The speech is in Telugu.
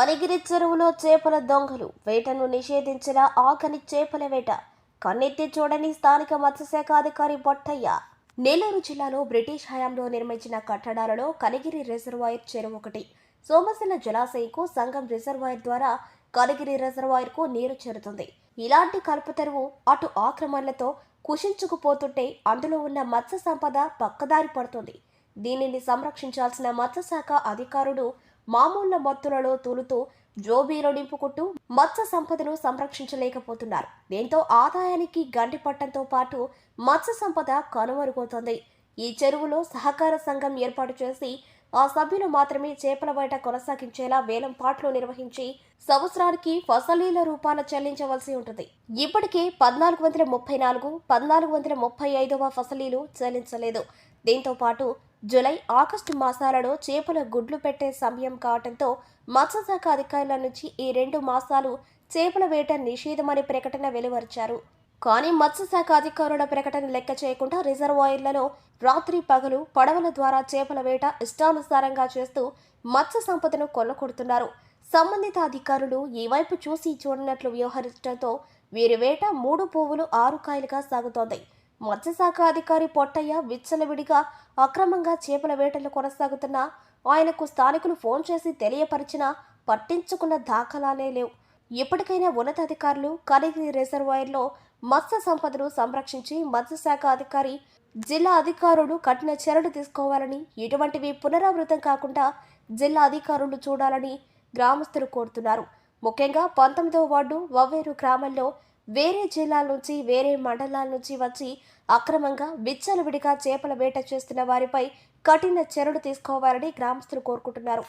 కనిగిరి చెరువులో చేపల దొంగలు వేటను నిషేధించిన ఆకని చేపల వేట. కన్నెత్తి చూడని స్థానిక మత్స్యశాఖ అధికారి బొట్టయ్య. నెల్లూరు జిల్లాలో బ్రిటిష్ హయాంలో నిర్మించిన కట్టడాలలో కనిగిరి రిజర్వాయర్ చెరువు ఒకటి. సోమశిల జలాశయంకు సంఘం రిజర్వాయర్ ద్వారా కనిగిరి రిజర్వాయర్కు నీరు చేరుతుంది. ఇలాంటి కలుపుతెరువు అటు ఆక్రమణలతో కుషించుకుపోతుంటే అందులో ఉన్న మత్స్య సంపద పక్కదారి పడుతుంది. దీనిని సంరక్షించాల్సిన మత్స్యశాఖ అధికారుడు మామూళ్ళ మత్తులలో తూలుతూ జోబీలో నింపుకుంటూ మత్స్య సంపదను సంరక్షించలేకపోతున్నారు. దీంతో ఆదాయానికి గంటి పట్టంతో పాటు మత్స్య సంపద కనుమరుగవుతోంది. ఈ చెరువులో సహకార సంఘం ఏర్పాటు చేసి ఆ సభ్యులు మాత్రమే చేపల వేట కొనసాగించేలా వేలం పాటలు నిర్వహించి సంవత్సరానికి ఫసలీల రూపాన చెల్లించవలసి ఉంటుంది. ఇప్పటికే పద్నాలుగు వందల ముప్పై నాలుగు పద్నాలుగు వందల ముప్పై ఐదవ ఫసలీలు చెల్లించలేదు. దీంతో పాటు జులై ఆగస్టు మాసాలలో చేపల గుడ్లు పెట్టే సమయం కావడంతో మత్స్యశాఖ అధికారుల నుంచి ఈ రెండు మాసాలు చేపల వేట నిషేధమని ప్రకటన వెలువరిచారు. కానీ మత్స్యశాఖ అధికారుల ప్రకటన లెక్క చేయకుండా రిజర్వాయర్లలో రాత్రి పగలు పడవల ద్వారా చేపల వేట ఇష్టానుసారంగా చేస్తూ మత్స్య సంపదను కొల్లకొడుతున్నారు సంబంధిత అధికారులు ఈ వైపు చూసి చూడనట్లు వ్యవహరించడంతో వీరి వేట మూడు పువ్వులు ఆరు కాయలుగా సాగుతోంది. మత్స్యశాఖ అధికారి పొట్టయ్య విచ్చలవిడిగా అక్రమంగా చేపల వేటలు కొనసాగుతున్న ఆయనకు స్థానికులు ఫోన్ చేసి తెలియపరిచినా పట్టించుకున్న దాఖలాలే లేవు. ఇప్పటికైనా ఉన్నతాధికారులు కనిగిరి రిజర్వాయర్లో మత్స్య సంపదను సంరక్షించి మత్స్యశాఖ అధికారి జిల్లా అధికారులు కఠిన చర్యలు తీసుకోవాలని ఇటువంటివి పునరావృతం కాకుండా జిల్లా అధికారులు చూడాలని గ్రామస్తులు కోరుతున్నారు. ముఖ్యంగా పంతొమ్మిదవ వార్డు వవ్వేరు గ్రామంలో వేరే జిల్లాల నుంచి వేరే మండలాల నుంచి వచ్చి అక్రమంగా విచ్చలవిడిగా చేపల వేట చేస్తున్న వారిపై కఠిన చర్యలు తీసుకోవాలని గ్రామస్తులు కోరుకుంటున్నారు.